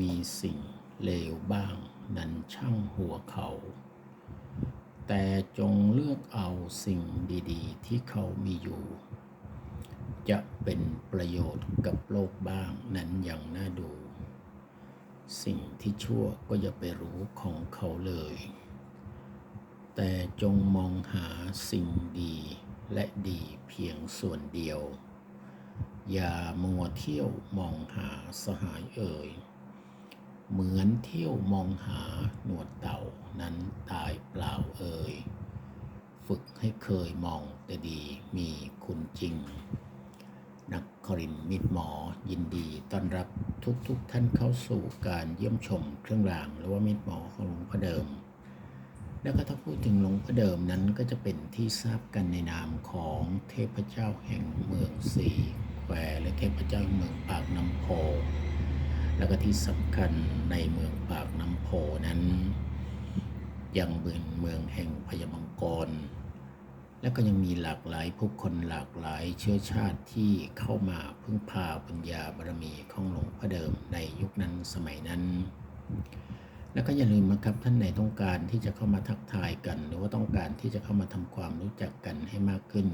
มีสิ่งเลวบ้าง นั้นช่างหัวเขา แต่จงเลือกเอาสิ่งดีๆ ที่เขามีอยู่ จะเป็นประโยชน์กับโลกบ้างนั้นอย่างน่าดู สิ่งที่ชั่วก็อย่าไปรู้ของเขาเลย แต่จงมองหาสิ่งดีและดีเพียงส่วนเดียว อย่ามัวเที่ยวมองหาสหายเอ่ย เหมือนเที่ยวมองหาหนวดเต่านั้นตายเปล่าเอ่ย ฝึกให้เคยมองแต่ดีมีคุณจริง นักครินมิตรหมอยินดีต้อนรับทุกๆทท่านเข้าสู่การเยี่ยมชมเครื่องรางหรือว่ามิตรหมอของหลวงพ่อเดิม แล้วก็ถ้าพูดถึงหลวงพ่อเดิมนั้นก็จะเป็นที่ทราบกันในนามของเทพเจ้าแห่งเมืองสีแควและเทพเจ้าแห่งเมืองปากน้ำโพ แล้วก็ที่สำคัญในเมืองปากน้ำโพนั้น ยังเป็นเมืองแห่งพญามังกร และก็ยังมีหลากหลายผู้คนหลากหลายเชื้อชาติที่เข้ามาพึ่งพาปัญญาบารมีของหลวงพ่อเดิมในยุคนั้นสมัยนั้น แล้วก็อย่าลืมนะครับท่านไหนต้องการที่จะเข้ามาทักทายกัน หรือว่าต้องการที่จะเข้ามาทำความรู้จักกันให้มากขึ้น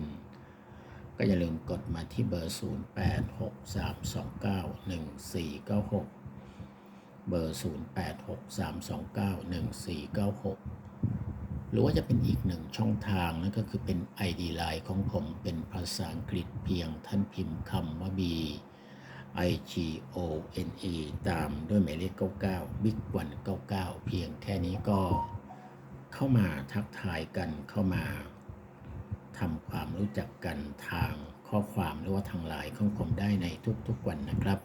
ก็อย่าลืมกดมาที่เบอร์ 0863291496 เบอร์ 0863291496 หรือว่าจะเป็นอีกหนึ่งช่องทางนั่นก็คือเป็น ID Line ของผมเป็นภาษาอังกฤษเพียงท่านพิมพ์คำว่า B I G O N E ตามด้วยหมายเลข 99 Big 1 99 เพียงแค่นี้ก็เข้ามาทักทายกันเข้ามา ทำความรู้จักกันทางข้อความหรือว่าทางไลน์ของผมได้ในทุกๆวันนะครับ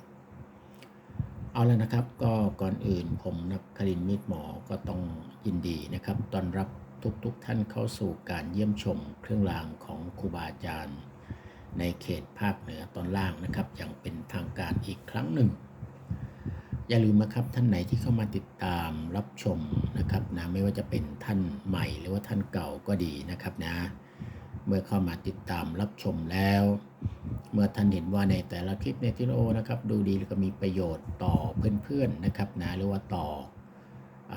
เอาแล้วนะครับก็ก่อนอื่นผมนักครินมิตรหมอก็ต้องยินดีนะครับต้อนรับทุกๆทท่านเข้าสู่การเยี่ยมชมเครื่องรางของครูบาอาจารย์ ในเขตภาคเหนือตอนล่างนะครับ อย่างเป็นทางการอีกครั้งหนึ่ง อย่าลืมนะครับท่านไหนที่เข้ามาติดตามรับชมนะครับนะไม่ว่าจะเป็นท่านใหม่หรือว่าท่านเก่าก็ดีนะครับนะ เมื่อเข้ามาติดตามรับชมแล้ว เมื่อท่านเห็นว่าในแต่ละคลิปในที่โอนะครับ ดูดีแล้วก็มีประโยชน์ต่อเพื่อนๆนะครับนะหรือว่าต่ออ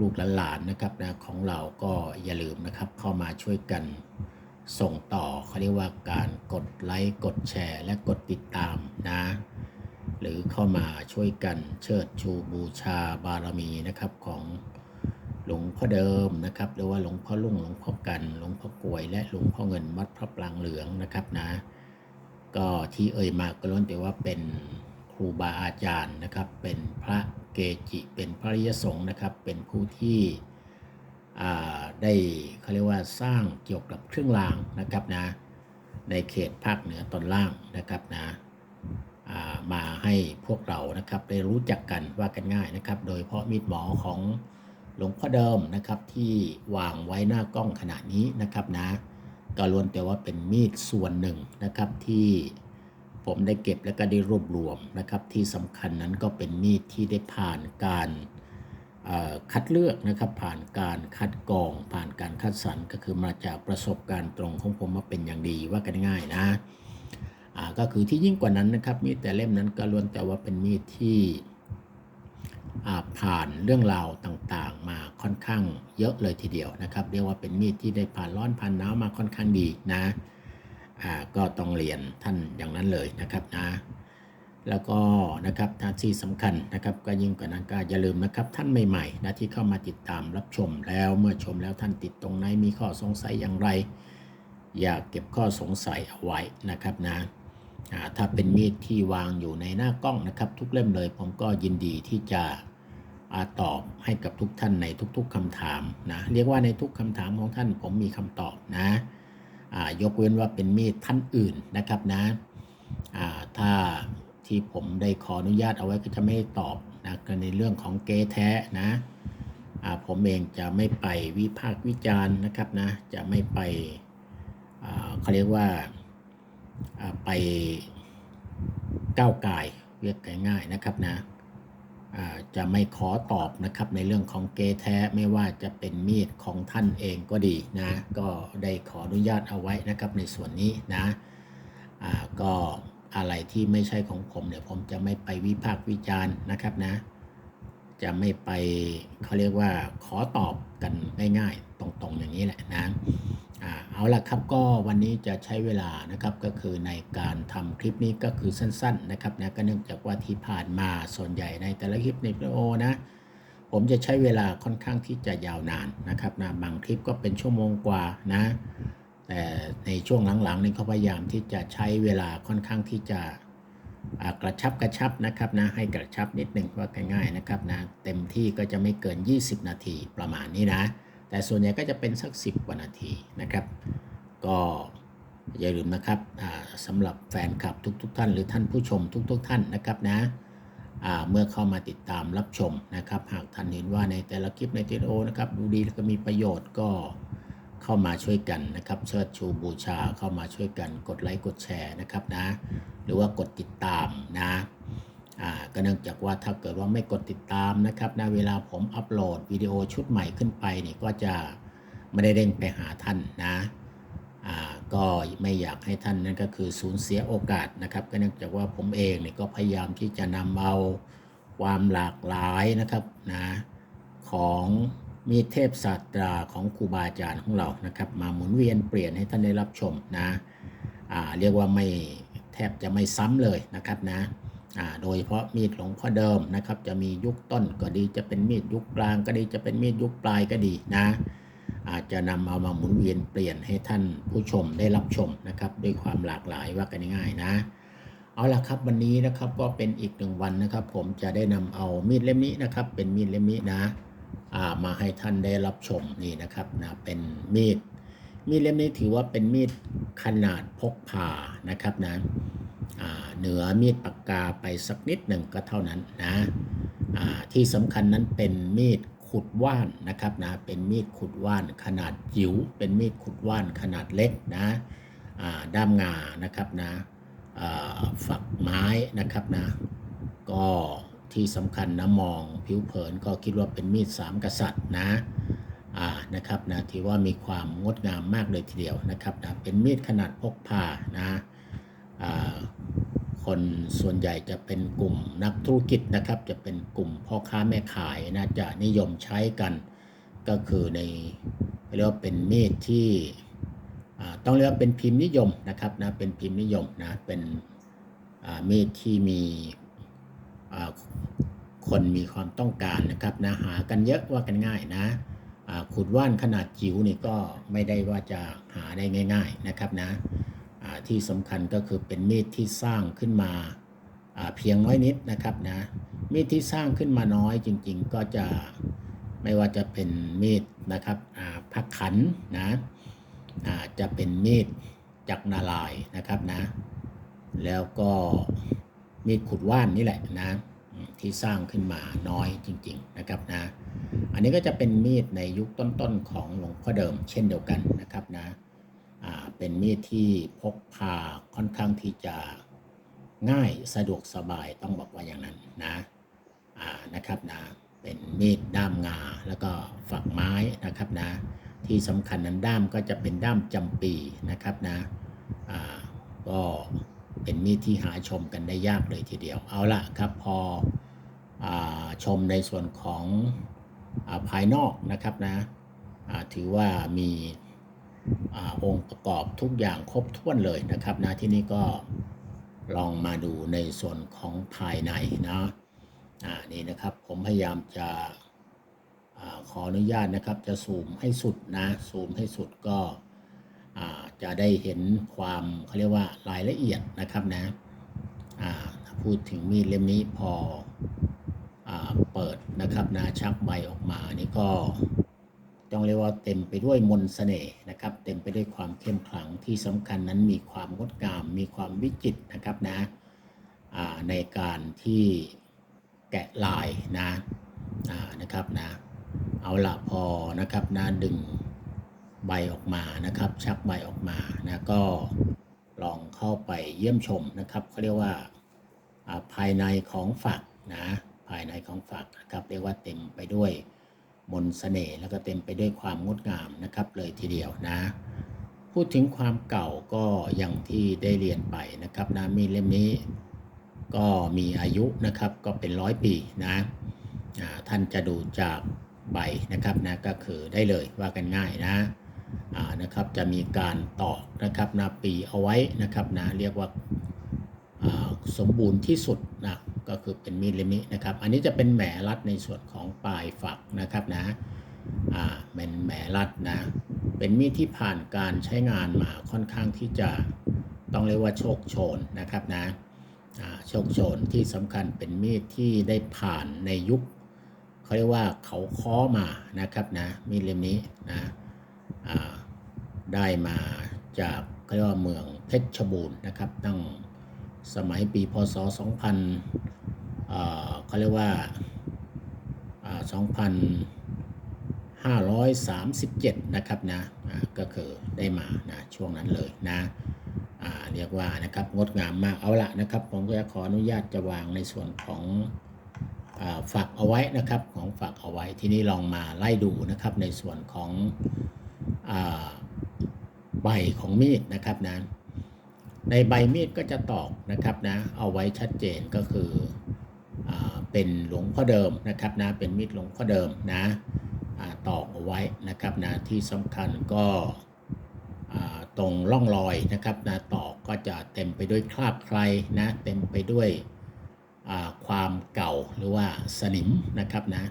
ลูกๆหลานๆนะครับนะของเราก็อย่าลืมนะครับเข้ามาช่วยกันส่งต่อเขาเรียกว่าการกดไลค์กดแชร์ และกดติดตามนะ หรือเข้ามาช่วยกันเชิดชูบูชาบารมีนะครับของ หลวงพ่อเดิมนะครับหรือว่าหลวงพ่อลุ่งหลวงพ่อกัน หลวงพ่อกวย และหลวงพ่อเงินวัดพระปรางเหลืองนะครับนะ ก็ที่เอ่ยมาก็ล้วนแต่ว่าเป็นครูบาอาจารย์นะครับ เป็นพระเกจิเป็นพระริยสงฆ์นะครับ เป็นผู้ที่ได้เขาเรียกว่าสร้างเกี่ยวกับเครื่องรางนะครับนะ ในเขตภาคเหนือตอนล่างนะครับนะมาให้พวกเรานะครับได้รู้จักกันว่ากันง่ายนะครับ โดยเฉพาะมีดหมอของ หลวงพ่อเดิมนะครับที่วางไว้หน้ากล้องขณะนี้นะครับนะก็ล้วนแต่ว่าเป็นมีดส่วนหนึ่งนะครับที่ผมได้เก็บและก็ได้รวบรวมนะครับ ที่สำคัญนั้นก็เป็นมีดที่ได้ผ่านการคัดเลือกนะครับผ่านการคัดกรอง ผ่านการคัดสรรก็คือมาจากประสบการณ์ตรงของผมมาเป็นอย่างดีว่ากันง่ายนะก็คือที่ยิ่งกว่านั้นนะครับมีดแต่เล่มนั้นก็ล้วนแต่ว่าเป็นมีดที่ ผ่านเรื่องราวต่างๆ มาค่อนข้างเยอะเลยทีเดียวนะครับ เรียกว่าเป็นมีดที่ได้ผ่านร้อนผ่านหนาวมาค่อนข้างดีนะก็ต้องเรียนท่านอย่างนั้นเลยนะครับนะแล้วก็นะครับท่านที่สำคัญนะครับก็ยิ่งกว่านั้นก็อย่าลืมนะครับท่านใหม่ๆนะที่เข้ามาติดตามรับชมแล้วเมื่อชมแล้วท่านติดตรงไหนมีข้อสงสัยอย่างไร อย่าเก็บข้อสงสัยเอาไว้นะครับนะ ถ้าเป็นมีดที่วางอยู่ในหน้ากล้องนะครับ ทุกเล่มเลย ผมก็ยินดีที่จะอตอบให้กับทุกท่านในทุก ๆคำถามนะเรียกว่าในทุกคำถามของท่านผมมีคำตอบนะยกเว้นว่าเป็นมีดท่านอื่นนะครับนะถ้าที่ผมได้ขออนุญาตเอาไว้ก็จะไม่ตอบนะกในเรื่องของเกแท้นะผมเองจะไม่ไปวิพากษ์วิจารณ์นะครับนะจะไม่ไปเขาเรียกว่า ไปก้าวไก่ายเรียกง่ายๆนะครับนะจะไม่ขอตอบนะครับในเรื่องของเกแท้ไม่ว่าจะเป็นมีดของท่านเองก็ดีนะก็ได้ขออนุญาตเอาไว้นะครับในส่วนนี้นะก็อะไรที่ไม่ใช่ของผมเนี่ยผมจะไม่ไปวิพากษ์วิจารณ์นะครับนะ จะไม่ไปเขาเรียกว่าขอตอบกันง่ายๆ ตรงๆอย่างนี้แหละนะ เอาละครับก็วันนี้จะใช้เวลานะครับก็คือในการทำคลิปนี้ก็คือสั้น ๆ นะครับนะก็เนื่องจากว่าที่ผ่านมาส่วนใหญ่ในแต่ละคลิปในวิดีโอนะผมจะใช้เวลาค่อนข้างที่จะยาวนานนะครับนะบางคลิปก็เป็นชั่วโมงกว่านะแต่ในช่วงหลังๆนี่เขาพยายามที่จะใช้เวลาค่อนข้างที่จะกระชับกระชับนะครับนะให้กระชับนิดหนึ่งว่าง่ายๆนะครับนะเต็มที่ก็จะไม่เกิน 20 นาทีประมาณนี้นะ แต่ส่วนใหญ่ก็จะเป็นสัก 10กว่านาทีนะครับ ก็อย่าลืมนะครับสำหรับแฟนคลับทุกๆทท่าน หรือท่านผู้ชมทุกๆทท่านนะครับนะเมื่อเข้ามาติดตามรับชมนะครับ หากท่านเห็นว่าในแต่ละคลิปในวิดีโอนะครับดูดีแล้วก็มีประโยชน์ก็เข้ามาช่วยกันนะครับเชิดชูบูชาเข้ามาช่วยกันกดไลค์กดแชร์นะครับนะ หรือว่ากดติดตามนะ ก็เนื่องจากว่าถ้าเกิดว่าไม่กดติดตามนะครับนะเวลาผมอัปโหลดวิดีโอชุดใหม่ขึ้นไปนี่ก็จะไม่ได้เด้งไปหาท่านนะก็ไม่อยากให้ท่านนั่นก็คือสูญเสียโอกาสนะครับก็เนื่องจากว่าผมเองเนี่ยก็พยายามที่จะนำเอาความหลากหลายนะครับนะของมีเทพศาสตราของครูบาอาจารย์ของเรานะครับ มาหมุนเวียนเปลี่ยนให้ท่านได้รับชมนะเรียกว่าไม่แทบจะไม่ซ้ำเลยนะครับนะ โดยเฉพาะมีดหลวงพ่อเดิมนะครับ จะมียุคต้นก็ดีจะเป็นมีดยุคกลางก็ดีจะเป็นมีดยุคปลายก็ดีนะ อาจจะนำเอามาหมุนเวียนเปลี่ยนให้ท่านผู้ชมได้รับชมนะครับ ด้วยความหลากหลายว่ากันง่ายๆนะ เอาละครับวันนี้นะครับก็เป็นอีกหนึ่งวันนะครับ ผมจะได้นำเอามีดเล่มนี้นะครับ เป็นมีดเล่มนี้นะามาให้ท่านได้รับชมนี่นะครับนะเป็นมีดมีดเล่มนี้ถือว่าเป็นมีดขนาดพกพานะครับนะ เหนือมีดปากกาไปสักนิดหนึ่งก็เท่านั้นนะที่สำคัญนั้นเป็นมีดขุดว่านนะครับนะเป็นมีดขุดว่านขนาดจิ๋วเป็นมีดขุดว่านขนาดเล็กนะด้ามงานะครับนะฝักไม้นะครับนะก็ที่สำคัญนะมองผิวเผินก็คิดว่าเป็นมีดสามกษัตริย์นะนะครับนะที่ว่ามีความงดงามมากเลยทีเดียวนะครับนะเป็นมีดขนาดพกพานะ คนส่วนใหญ่จะเป็นกลุ่มนักธุรกิจนะครับ จะเป็นกลุ่มพ่อค้าแม่ขายนะจะนิยมใช้กัน ก็คือในเรียกว่าเป็นมีดที่ต้องเรียกว่าเป็นพิมพ์นิยมนะครับนะเป็นพิมพ์นิยมนะเป็นมีดที่มีคนมีความต้องการนะครับนะหากันเยอะว่ากันง่ายนะขุดว่านขนาดจิ๋วนี่ก็ไม่ได้ว่าจะหาได้ง่าย ๆนะครับนะ ที่สำคัญก็คือเป็นมีดที่สร้างขึ้นมาเพียงน้อยนิดนะครับนะมีดที่สร้างขึ้นมาน้อยจริงๆ ก็จะไม่ว่าจะเป็นมีดนะครับพักขันนะจะเป็นมีดจักรนาลายนะครับนะแล้วก็มีดขุดว่านนี่แหละนะที่สร้างขึ้นมาน้อยจริง ๆนะครับนะอันนี้ก็จะเป็นมีดในยุคต้นๆของหลวงพ่อเดิมเช่นเดียวกันนะครับนะ เป็นมีดที่พกพาค่อนข้างที่จะง่ายสะดวกสบายต้องบอกว่าอย่างนั้นนะนะครับนะเป็นมีดด้ามงาแล้วก็ฝักไม้นะครับนะที่สำคัญนั้นด้ามก็จะเป็นด้ามจำปีนะครับนะก็เป็นมีดที่หาชมกันได้ยากเลยทีเดียวเอาละครับพออชมในส่วนของอภายนอกนะครับนะถือว่ามี อองค์ประกอบทุกอย่างครบถ้วนเลยนะครับนะที่นี่ก็ลองมาดูในส่วนของภายในนะอ่านี่นะครับผมพยายามจะอขออนุญาตนะครับจะซูมให้สุดนะซูมให้สุดก็จะได้เห็นความเขาเรียกว่ารายละเอียดนะครับนะพูดถึงมีดเล่มนี้พออเปิดนะครับนะชักใบออกมานี่ก็ ต้องเรียกว่าเต็มไปด้วยมนต์เสน่ห์นะครับ เต็มไปด้วยความเข้มขลังที่สำคัญนั้นมีความงดงาม มีความวิจิตรนะครับนะในการที่แกะลายนะนะครับนะเอาละพอนะครับนะดึงใบออกมานะครับ ชักใบออกมานะก็ลองเข้าไปเยี่ยมชมนะครับเขาเรียกว่าภายในของฝักนะภายในของฝักนะครับเรียกว่าเต็มไปด้วย มนต์เสน่ห์แล้วก็เต็มไปด้วยความงดงามนะครับเลยทีเดียวนะ พูดถึงความเก่าก็อย่างที่ได้เรียนไปนะครับนะมีเล่มนี้ก็มีอายุนะครับก็เป็นร้อยปีนะท่านจะดูจากใบนะครับนะก็คือได้เลยว่ากันง่ายนะนะครับจะมีการตอกนะครับนะปีเอาไว้นะครับนะเรียกว่าสมบูรณ์ที่สุดนะ ก็คือเป็นมีดเล่มนี้นะครับ อันนี้จะเป็นแหมรัดในส่วนของปลายฝักนะครับนะอ่าเป็นแหมรัดนะ เป็นมีดที่ผ่านการใช้งานมาค่อนข้างที่จะต้องเรียกว่าโชคโชนนะครับนะโชคโชนที่สำคัญเป็นมีดที่ได้ผ่านในยุคเขาเรียกว่าเขาค้อมานะครับนะมีดเล่มนี้นะได้มาจากเขาเรียกว่าเมืองเพชรบูรณ์นะครับตั้ง สมัยปีพศ 2000เอ่อเขาเรียกว่า2,537 นะครับนะอ่าก็คือได้มานะช่วงนั้นเลยนะเรียกว่านะครับงดงามมากเอาละนะครับ ผมก็จะขออนุญาตจะวางในส่วนของอากเอาไว้นะครับของฝักเอาไว้ที่นี่ลองมาไล่ดูนะครับในส่วนของอใบของมีดนะครับนะ ในใบมีดก็จะตอกนะครับนะเอาไว้ชัดเจนก็คืออเป็นหลวงพ่อเดิมนะครับนะเป็นมีดหลวงพ่อเดิมนะอตอกเอาไว้นะครับนะที่สำคัญก็ตรงร่องรอยนะครับนะตอกก็จะเต็มไปด้วยคราบใครนะเต็มไปด้วยความเก่าหรือว่าสนิมนะครับนะ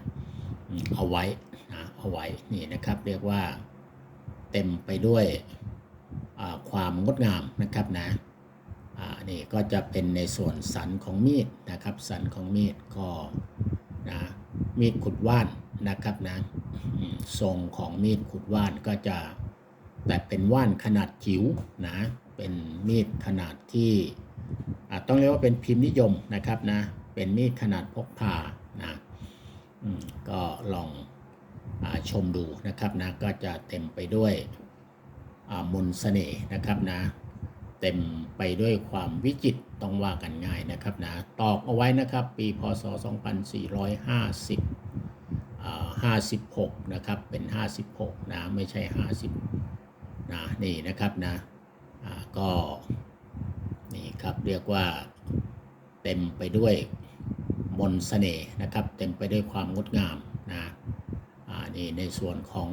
เอาไว้นะเอาไว้นี่นะครับเรียกว่าเต็มไปด้วย ความงดงามนะครับนะนี่ก็จะเป็นในส่วนสันของมีดนะครับสันของมีดก็นะมีดขุดว่านนะครับนะทรงของมีดขุดว่านก็จะแต่เป็นว่านขนาดจิ๋วนะเป็นมีดขนาดที่ต้องเรียกว่าเป็นพิมพ์นิยมนะครับนะเป็นมีดขนาดพกพานะก็ลองอชมดูนะครับนะก็จะเต็มไปด้วย มนต์เสน่ห์นะครับนะ เต็มไปด้วยความวิจิตต้องว่ากันง่ายนะครับนะตอกเอาไว้นะครับ ปีพศ 2450อ่า56 นะครับ เป็น 56 นะ ไม่ใช่ 50 นะ นี่นะครับนะก็นี่ครับเรียกว่าเต็มไปด้วยมนต์เสน่ห์นะครับ เต็มไปด้วยความงดงามนะนี่ในส่วนของ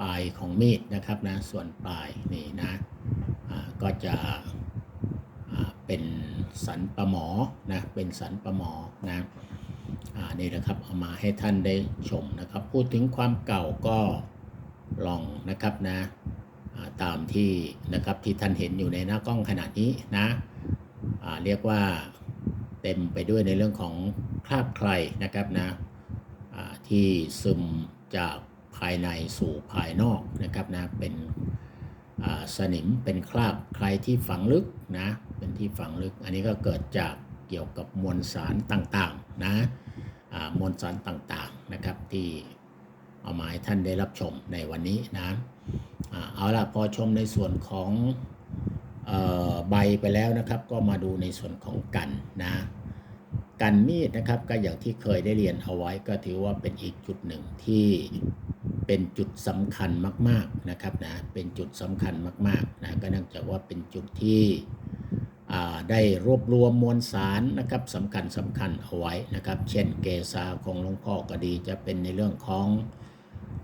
ปลายของมีดนะครับนะส่วนปลายนี่นะก็จะเป็นสันประหมอนะเป็นสันประหมอนะนี่นะครับเอามาให้ท่านได้ชมนะครับ พูดถึงความเก่าก็ลองนะครับนะตามที่นะครับที่ท่านเห็นอยู่ในหน้ากล้องขณะนี้นะเรียกว่าเต็มไปด้วยในเรื่องของคราบใครนะครับนะที่ซึมจาก ภายในสู่ภายนอกนะครับนะเป็นสนิมเป็นคราบใครที่ฝังลึกนะเป็นที่ฝังลึก อันนี้ก็เกิดจากเกี่ยวกับมวลสารต่างๆนะอ่ามวลสารต่างๆนะครับที่เอามาให้ท่านได้รับชมในวันนี้นะอ่าเอาล่ะพอชมในส่วนของอใบไปแล้วนะครับ ก็มาดูในส่วนของกันนะกันมีดนะครับก็อย่างที่เคยได้เรียนเอาไว้ก็ถือว่าเป็นอีกจุดหนึ่งที่ เป็นจุดสำคัญมากๆนะครับนะเป็นจุดสำคัญมากๆนะก็เนื่องจากว่าเป็นจุดที่ได้รวบรวมมวลสารนะครับสำคัญสำคัญเอาไว้นะครับ เช่นเกษาของหลวงพ่อก็ดี จะเป็นในเรื่องของ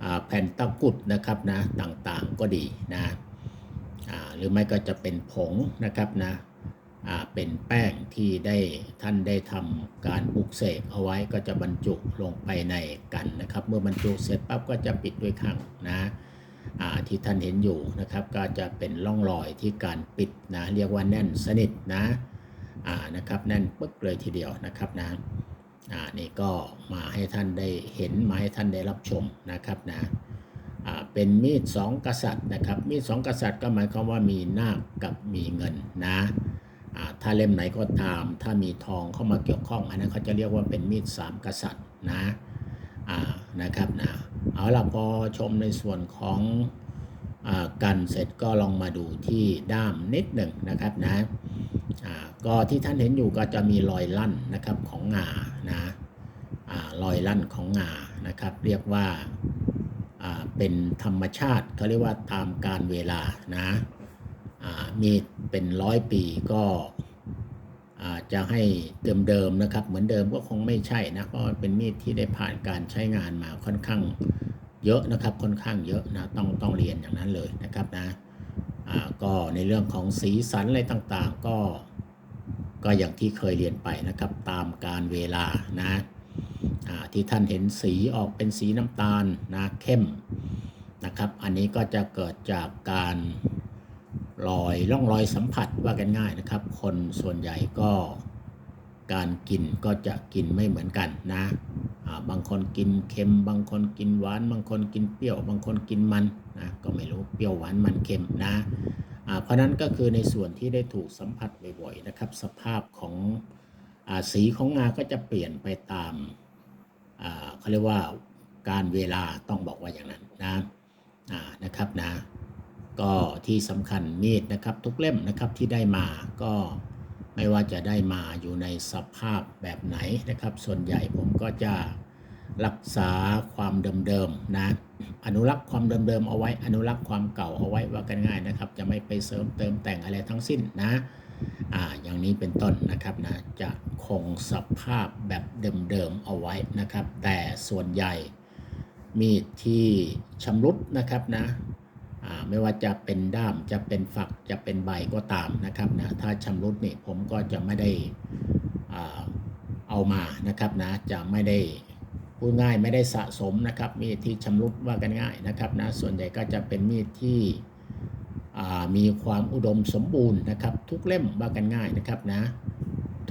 อแผ่นตะกุดนะครับนะต่างๆก็ดีนะหรือไม่ก็จะเป็นผงนะครับนะ เป็นแป้งที่ได้ท่านได้ทำการปลุกเสกเอาไว้ก็จะบรรจุลงไปในกันนะครับ เมื่อบรรจุเสร็จปั๊บก็จะปิดด้วยขังนะที่ท่านเห็นอยู่นะครับก็จะเป็นร่องรอยที่การปิดนะเรียกว่าแน่นสนิทนะนะครับแน่นปึ๊กเลยทีเดียวนะครับนะนี่ก็มาให้ท่านได้เห็นมาให้ท่านได้รับชมนะครับนะเป็นมีดสองกษัตริย์นะครับมีดสองกษัตริย์ก็หมายความว่ามีนาคกับมีเงินนะ ถ้าเล่มไหนก็ตาม ถ้ามีทองเข้ามาเกี่ยวข้อง อันนั้นเขาจะเรียกว่าเป็นมีดสามกษัตริย์นะนะครับนะเอาล่ะพอชมในส่วนของอกันเสร็จก็ลองมาดูที่ด้ามนิดหนึ่งนะครับนะก็ที่ท่านเห็นอยู่ก็จะมีรอยลั่นนะครับของงานะรอยลั่นของงานะครับ เรียกว่าเป็นธรรมชาติเขาเรียกว่าตามการเวลานะ มีดเป็นร้อยปีก็อาจจะให้เดิมๆนะครับ เหมือนเดิมก็คงไม่ใช่นะเพราะว่าเป็นมีดที่ได้ผ่านการใช้งานมาค่อนข้างเยอะนะครับ ค่อนข้างเยอะนะต้องต้องเรียนอย่างนั้นเลยนะครับนะก็ในเรื่องของสีสันอะไรต่างๆ ก็ก็อย่างที่เคยเรียนไปนะครับ ตามการเวลานะที่ท่านเห็นสีออกเป็นสีน้ำตาลนะเข้มนะครับ อันนี้ก็จะเกิดจากการ รอยร่องรอยสัมผัสว่ากันง่ายนะครับ คนส่วนใหญ่ก็การกินก็จะกินไม่เหมือนกันนะบางคนกินเค็ม บางคนกินหวาน บางคนกินเปรี้ยว บางคนกินมันนะก็ไม่รู้เปรี้ยวหวานมันเค็มนะเพราะนั้นก็คือในส่วนที่ได้ถูกสัมผัสบ่อยๆนะครับ สภาพของอสีของงาก็จะเปลี่ยนไปตามเขาเรียกว่าการเวลาต้องบอกว่าอย่างนั้นนะนะครับนะ ก็ที่สำคัญมีดนะครับทุกเล่มนะครับที่ได้มาก็ไม่ว่าจะได้มาอยู่ในสภาพแบบไหนนะครับ ส่วนใหญ่ผมก็จะรักษาความเดิมๆนะอนุรักษ์ความเดิมๆเอาไว้ อนุรักษ์ความเก่าเอาไว้ว่ากันง่ายนะครับ จะไม่ไปเสริมเติมแต่งอะไรทั้งสิ้นนะอ่าอย่างนี้เป็นต้นนะครับนะจะคงสภาพแบบเดิมๆเอาไว้นะครับ แต่ส่วนใหญ่มีดที่ชำรุดนะครับนะ ไม่ว่าจะเป็นด้ามจะเป็นฝักจะเป็นใบก็ตามนะครับนะถ้าชำรุดนี่ผมก็จะไม่ได้อ่าเอามานะครับนะจะไม่ได้พูดง่ายไม่ได้สะสมนะครับมีดที่ชำรุดว่ากันง่ายนะครับนะส่วนใหญ่ก็จะเป็นมีดที่อ่ามีความอุดมสมบูรณ์นะครับ ทุกเล่มว่ากันง่ายนะครับนะ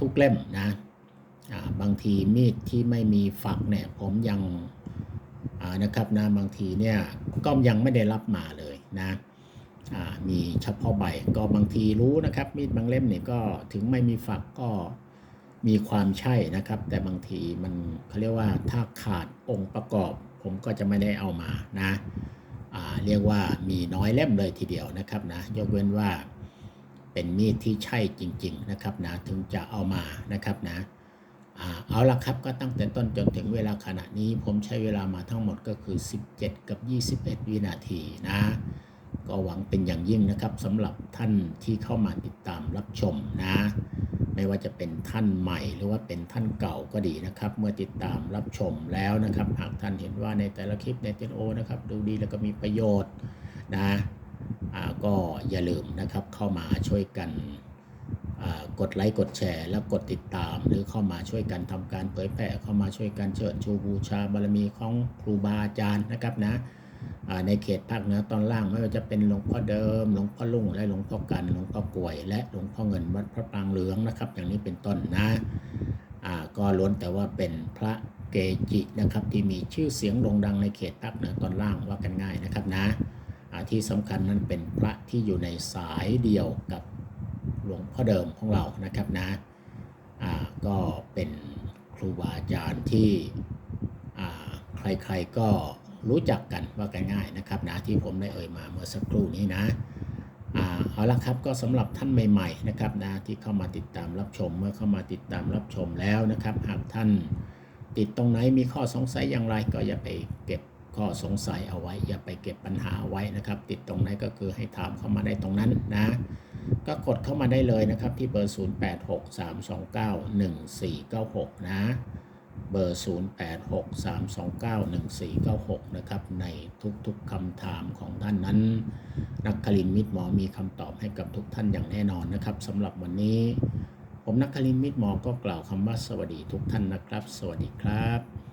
ทุกเล่มนะอ่าบางทีมีดที่ไม่มีฝักเนี่ยผมยังอ่านะครับนะบางทีเนี่ยก็ยังไม่ได้รับมาเลย นะมีเฉพาะใบก็บางทีรู้นะครับ มีดบางเล่มเนี่ยก็ถึงไม่มีฝักก็มีความใช่นะครับ แต่บางทีมันเขาเรียกว่าถ้าขาดองค์ประกอบ ผมก็จะไม่ได้เอามานะาเรียกว่ามีน้อยเล่มเลยทีเดียวนะครับนะยกเว้นว่าเป็นมีดที่ใช่จริง ๆนะครับนะถึงจะเอามานะครับนะ เอาละครับก็ตั้งแต่ต้นจนถึงเวลาขณะนี้ ผมใช้เวลามาทั้งหมดก็คือ 17 กับ 21 วินาทีนะ ก็หวังเป็นอย่างยิ่งนะครับสำหรับท่านที่เข้ามาติดตามรับชมนะ ไม่ว่าจะเป็นท่านใหม่หรือว่าเป็นท่านเก่าก็ดีนะครับ เมื่อติดตามรับชมแล้วนะครับ หากท่านเห็นว่าในแต่ละคลิปในเทนโอนะครับ ดูดีแล้วก็มีประโยชน์นะก็อย่าลืมนะครับเข้ามาช่วยกัน กดไลค์กดแชร์ แล้วกดติดตาม หรือเข้ามาช่วยกันทำการเผยแผ่เข้ามาช่วยกันเชิดชูบูชาบารมีของครูบาอาจารย์นะครับนะในเขตภาคเหนือตอนล่างไม่ว่าจะเป็นหลวงพ่อเดิม หลวงพ่อลุ่งและหลวงพ่อกันหลวงพ่อกวย และหลวงพ่อเงินวัดพระปรางเหลืองนะครับ อย่างนี้เป็นต้นนะก็ล้วนแต่ว่าเป็นพระเกจินะครับที่มีชื่อเสียงโด่งดังในเขตภาคเหนือตอนล่างว่ากันง่ายนะครับนะที่สำคัญนั้นเป็นพระที่อยู่ในสายเดียวกับ หลวงพ่อเดิมของเรานะครับนะก็เป็นครูบาอาจารย์ที่ใครๆก็รู้จักกันว่ากันง่ายนะครับนะที่ผมได้เอ่ยมาเมื่อสักครู่นี้นะเอาละครับก็สำหรับท่านใหม่ๆนะครับนะที่เข้ามาติดตามรับชมเมื่อเข้ามาติดตามรับชมแล้วนะครับ หากท่านติดตรงไหนมีข้อสงสัยอย่างไรก็อย่าไปเก็บ ข้อสงสัยเอาไว้ อย่าไปเก็บปัญหาไว้นะครับ ติดตรงไหนก็คือให้ถามเข้ามาได้ตรงนั้นนะ ก็กดเข้ามาได้เลยนะครับ ที่เบอร์ 0863291496 นะเบอร์ 0863291496 นะครับ ในทุกๆคำถามของท่านนั้น นักคลินมิตรหมอมีคำตอบให้กับทุกท่านอย่างแน่นอนนะครับสำหรับวันนี้ ผมนักคลินมิตรหมอก็กล่าวคำว่าสวัสดีทุกท่านนะครับ สวัสดีครับ